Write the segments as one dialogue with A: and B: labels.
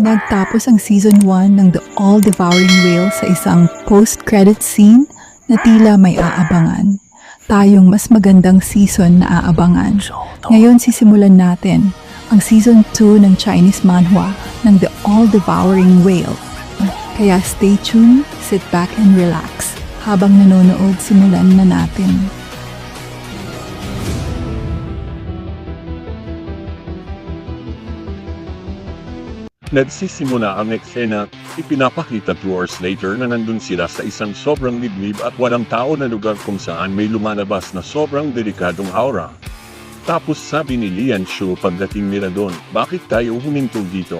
A: Nagtapos ang season 1 ng The All-Devouring Whale sa isang post-credit scene na tila may aabangan. Tayong mas magandang season na aabangan. Ngayon sisimulan natin ang season 2 ng Chinese manhwa ng The All-Devouring Whale. Kaya stay tuned, sit back and relax. Habang nanonood, simulan na natin.
B: Nagsisimula ang eksena, ipinapakita two hours later na nandun sila sa isang sobrang liblib at walang tao na lugar kung saan may lumalabas na sobrang delikadong aura. Tapos sabi ni Lian Shu pagdating nila doon, bakit tayo huminto dito?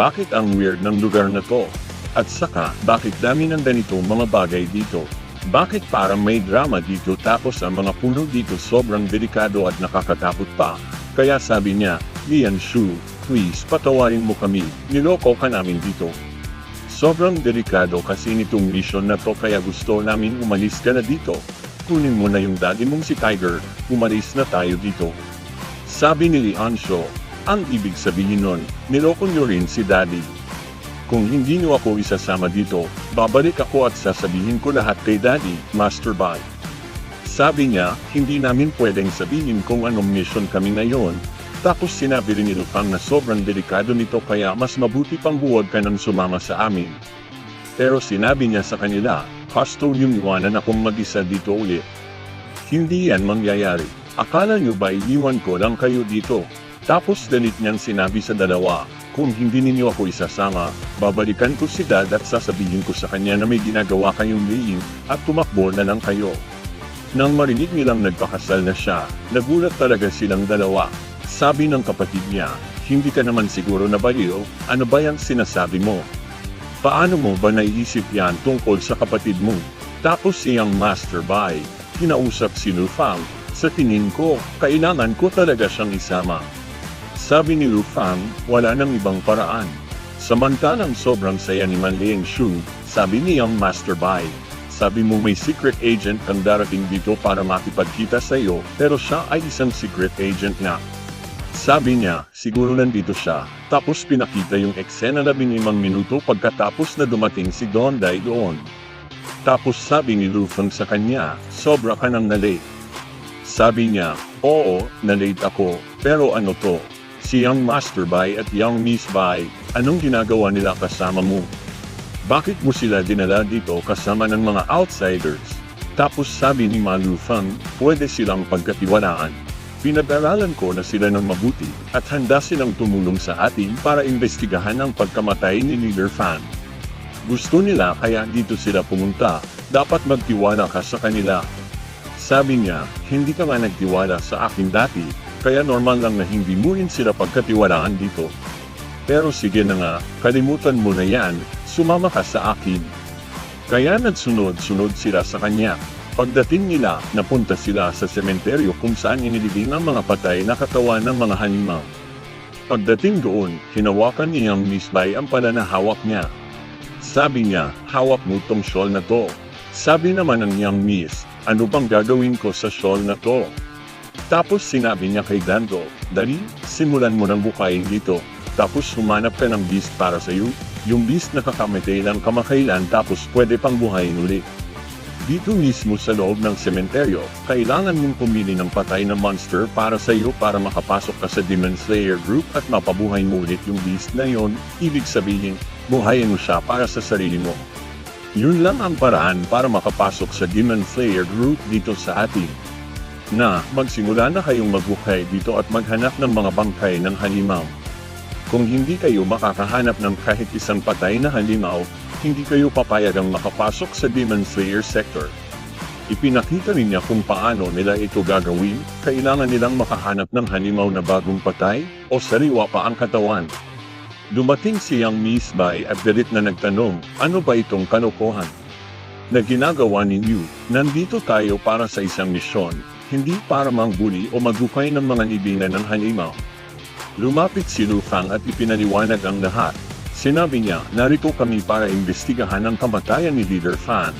B: Bakit ang weird ng lugar na to? At saka, bakit dami ng ganito mga bagay dito? Bakit parang may drama dito tapos ang mga puno dito sobrang delikado at nakakatakot pa? Kaya sabi niya, Lian Shu, please patawarin mo kami, niloko ka namin dito. Sobrang delikado kasi nitong mission na to kaya gusto namin umalis ka na dito. Kunin mo na yung daddy mong si Tiger, umalis na tayo dito. Sabi ni Liansho, ang ibig sabihin nun, niloko niyo rin si daddy. Kung hindi niyo ako isasama dito, babalik ako at sasabihin ko lahat kay daddy, Master Bai. Sabi niya, hindi namin pwedeng sabihin kung anong mission kami ngayon, tapos sinabi rin ni Lufang na sobrang delikado nito kaya mas mabuti pang huwag ka nang sumama sa amin. Pero sinabi niya sa kanila, yung iwanan akong mag-isa dito ulit. Hindi yan mangyayari. Akala niyo ba iiwan ko lang kayo dito? Tapos galit niyang sinabi sa dalawa, kung hindi ninyo ako isasama, babalikan ko si dad at sasabihin ko sa kanya na may ginagawa kayong liing at tumakbo na lang kayo. Nang marinig nilang nagpakasal na siya, nagulat talaga silang dalawa. Sabi ng kapatid niya, hindi ka naman siguro na baliw, ano ba yung sinasabi mo? Paano mo ba naiisip yan tungkol sa kapatid mo? Tapos siyang Master Bai, kinausap si Lufang, sa tingin ko, kailangan ko talaga siyang isama. Sabi ni Lufang, wala nang ibang paraan. Samantalang sobrang saya ni Manliang Shu, sabi niyang Master Bai. Sabi mo may secret agent kang darating dito para makipagkita sa iyo, pero siya ay isang secret agent na. Sabi niya, siguro nandito siya, tapos pinakita yung eksena na binimang minuto pagkatapos na dumating si Don Dai doon. Tapos sabi ni Lufang sa kanya, sobra ka nang na-late. Sabi niya, oo, na-late ako, pero ano to? Si Young Master Bai at Young Miss Bai, anong ginagawa nila kasama mo? Bakit mo sila dinala dito kasama ng mga outsiders? Tapos sabi ni Malufang, pwede silang pagkatiwalaan. Pinag-aralan ko na sila ng mabuti at handa silang tumulong sa atin para imbestigahan ang pagkamatay ni Leader Fan. Gusto nila kaya dito sila pumunta, dapat magtiwala ka sa kanila. Sabi niya, hindi ka nga nagtiwala sa akin dati, kaya normal lang na hindi mo rin sila pagkatiwalaan dito. Pero sige na nga, kalimutan mo na yan, sumama ka sa akin. Kaya nagsunod-sunod sila sa kanya. Pagdating nila, napunta sila sa sementeryo kung saan inilibing ang mga patay na katawan ng mga halimaw. Pagdating doon, hinawakan niyang Miss Bai ang pananahawak niya. Sabi niya, hawak mo tong shawl na to. Sabi naman ng young miss, ano bang gagawin ko sa shawl na to? Tapos sinabi niya kay Dando, Dali, simulan mo ng bukayin dito. Tapos humanap ka ng beast para sa iyo. Yung beast na kakamatay lang kamakailan tapos pwede pang buhayin ulit. Dito mismo sa loob ng sementeryo, kailangan mong pumili ng patay na monster para sa iyo para makapasok ka sa Demon Slayer group at mapabuhay mo ulit yung beast na yon. Ibig sabihin, buhayin mo siya para sa sarili mo. Yun lang ang paraan para makapasok sa Demon Slayer group dito sa atin. Na, magsimula na kayong magbuhay dito at maghanap ng mga bangkay ng halimaw. Kung hindi kayo makakahanap ng kahit isang patay na halimaw, hindi kayo papayagang makapasok sa Demon Slayer sector. Ipinakita niya kung paano nila ito gagawin, kailangan nilang makahanap ng halimaw na bagong patay, o sariwa pa ang katawan. Dumating siyang Miss Bai at galit na nagtanong, ano ba itong kalokohan? Na ginagawa ninyo, nandito tayo para sa isang misyon, hindi para mangbuli o magukay ng mga libingan ng halimaw. Lumapit si Lufang at ipinaliwanag ang lahat. Sinabi niya, narito kami para imbestigahan ang kamatayan ni Leader Fan.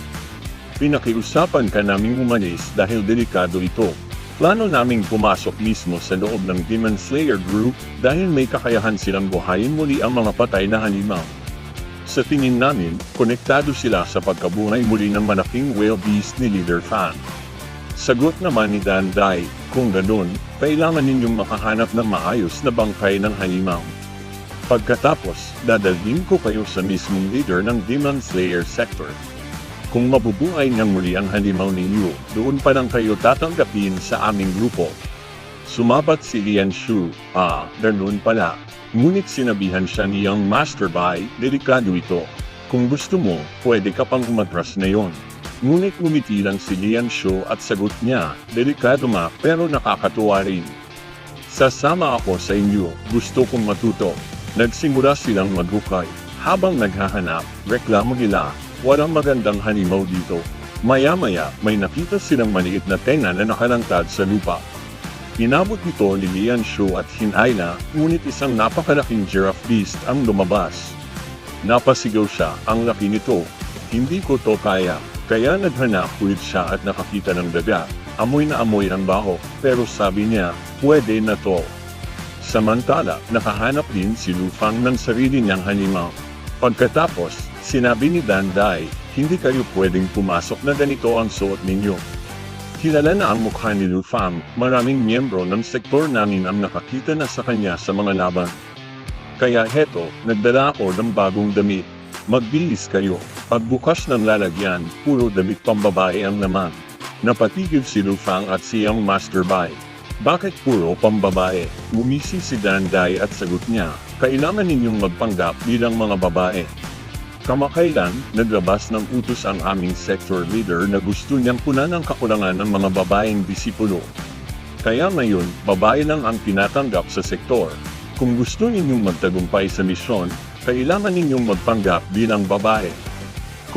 B: Pinakiusapan ka naming umalis dahil delikado ito. Plano naming pumasok mismo sa loob ng Demon Slayer Group dahil may kakayahan silang buhayin muli ang mga patay na halimaw. Sa tingin namin, konektado sila sa pagkabuhay muli ng malaking whale beast ni Leader Fan. Sagot naman ni Dan Dai, kung ganun, kailangan ninyong makahanap ng maayos na bangkay ng halimaw. Pagkatapos, dadalhin ko kayo sa mismong leader ng Demon Slayer sector. Kung mabubuhay niyang muli ang halimaw ninyo, doon pa lang kayo tatanggapin sa aming grupo. Sumabat si Lian Shu, ah, ganun pala. Ngunit sinabihan siya niyang Master Bai, delikado ito. Kung gusto mo, pwede ka pang umatras na yon. Ngunit ngumiti lang si Lian Shu at sagot niya, delikado ma pero nakakatuwa rin. Sasama ako sa inyo, gusto kong matuto. Nagsimula silang maghukay. Habang naghahanap, reklamo nila, walang magandang halimaw dito. Maya-maya, may nakita silang maliit na tenga na nakalantad sa lupa. Inabot nito ni Lian Shu at Hinayla, ngunit isang napakalaking giraffe beast ang lumabas. Napasigaw siya, ang laki nito. Hindi ko to kaya, kaya naghanap ulit siya at nakakita ng daga. Amoy na amoy ang baho, pero sabi niya, pwede na to. Samantala, nakahanap din si Lufang ng sarili niyang halimaw. Pagkatapos, sinabi ni Danday, hindi kayo pwedeng pumasok na ganito ang suot ninyo. Kilala na ang mukha ni Lufang, maraming miyembro ng sektor namin ang nakakita na sa kanya sa mga laban. Kaya heto, nagdala ako ng bagong damit. Magbilis kayo, pagbukas ng lalagyan, puro damit pambabae ang naman. Napatigil si Lufang at siyang Master Bai. Bakit puro pambabae? Gumisi si Danday at sagot niya, kailangan ninyong magpanggap bilang mga babae. Kamakailan, naglabas ng utos ang aming sector leader na gusto niyang punan ang kakulangan ng mga babaeng disipulo. Kaya ngayon, babae lang ang tinatanggap sa sektor. Kung gusto ninyong magtagumpay sa misyon, kailangan ninyong magpanggap bilang babae.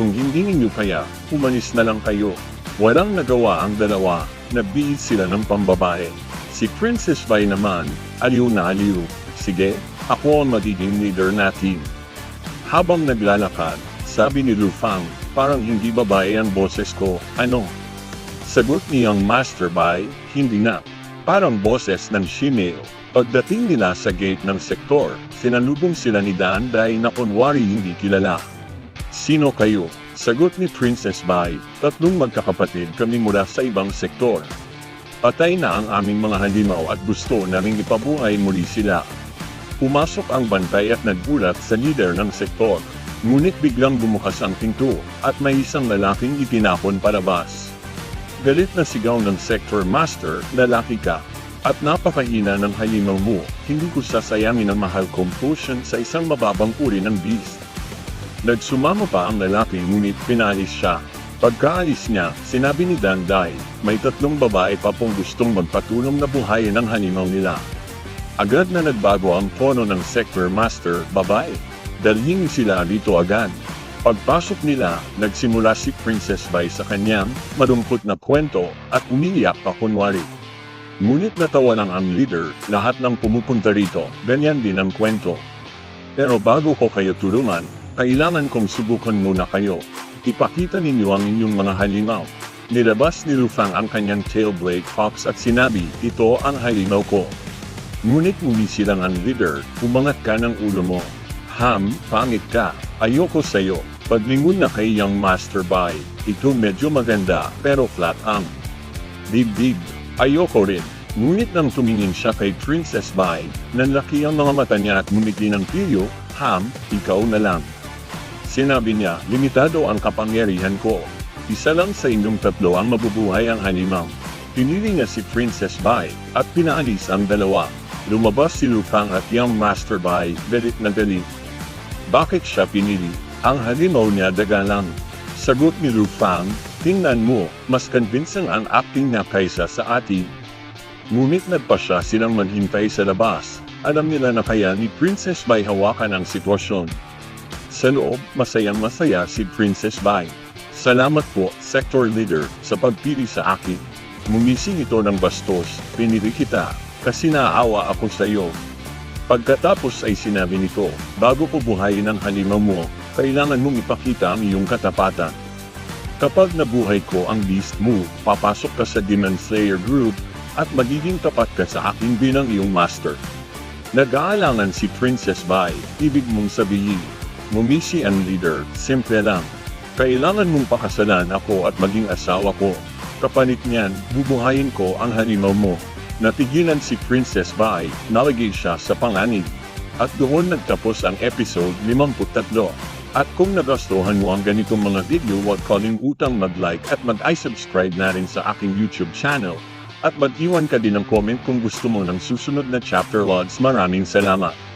B: Kung hindi ninyo kaya, umalis na lang kayo. Walang nagawa ang dalawa, nabihis sila ng pambabae. Si Princess Bai naman, aliw na aliw. Sige, ako ang magiging leader natin. Habang naglalakad, sabi ni Lufang, parang hindi babae ang boses ko, ano? Sagot niyang Master Bai, hindi na. Parang boses ng female. Pagdating nila sa gate ng sektor, sinalubong sila ni Dan Dai na kunwari hindi kilala. Sino kayo? Sagot ni Princess Bai, tatlong magkakapatid kami mula sa ibang sektor. Patay na ang aming mga halimaw at gusto naming ipabuhay muli sila. Pumasok ang bantay at nagbulat sa leader ng sektor. Ngunit biglang bumukas ang pinto at may isang lalaking itinapon palabas. Galit na sigaw ng sector master, lalaki ka, at napakahina ng halimaw mo, hindi ko sasayangin ang mahal kong sa isang mababang uri ng beast. Nagsumama pa ang lalaki ngunit pinalis siya. Pagkaalis niya, sinabi ni Danday, may tatlong babae pa pong gustong magpatulong na buhayin ang halimaw nila. Agad na nagbago ang tono ng sector master, babae. Dalhin sila dito agad. Pagpasok nila, nagsimula si Princess Bai sa kanyang malungkot na kwento at umiiyak pa kunwari. Ngunit natawa ng ang leader, lahat ng pumupunta rito, ganyan din ang kwento. Pero bago ko kayo tulungan, kailangan kong subukan muna kayo. Ipakita ninyo ang inyong mga halimaw. Nilabas ni Lufang ang kanyang tailblade fox at sinabi, ito ang halimaw ko. Ngunit ngumisi lang ang leader, umangat ka ng ulo mo. Ham, pangit ka, ayoko sa'yo. Paglingon na kay Young Master Bai, ito medyo maganda, pero flat ang. Dibdib, ayoko rin. Ngunit nang tumingin siya kay Princess Bai, nanlaki ang mga mata niya at ngumiti ng piyo, Ham, ikaw na lang. Sinabi niya, limitado ang kapangyarihan ko. Isa lang sa inyong tatlo ang mabubuhay ang halimaw. Pinili niya si Princess Bai, at pinaalis ang dalawa. Lumabas si Lupang at Young Master Bai, galit na galit. Bakit siya pinili? Ang halimaw niya daga lang. Sagot ni Lupang, tingnan mo, mas convincing ang acting niya kaysa sa atin. Ngunit nagpa siya silang maghintay sa labas. Alam nila na kaya ni Princess Bai hawakan ang sitwasyon. Sa loob, masayang masaya si Princess Bai. Salamat po, Sector Leader, sa pagpili sa akin. Mumising ito ng bastos, pinili kita, kasi naaawa ako sa iyo. Pagkatapos ay sinabi nito, bago ko buhayin ang halimaw mo, kailangan mong ipakita ang iyong katapatan. Kapag nabuhay ko ang beast mo, papasok ka sa Demon Slayer group, at magiging tapat ka sa akin bilang iyong master. Nag-aalangan si Princess Bai, ibig mong sabihin, mumisi ang leader, simple lang. Kailangan mong pakasalan ako at maging asawa ko. Kapalit niyan, bubuhayin ko ang halimaw mo. Natigilan si Princess Bai, nalagay siya sa panganib. At doon nagtapos ang episode 53. At kung nagustuhan mo ang ganitong mga video huwag kalimutang mag-like at mag-i-subscribe na rin sa aking YouTube channel. At mag-iwan ka din ng comment kung gusto mo ng susunod na chapter lods. Maraming salamat.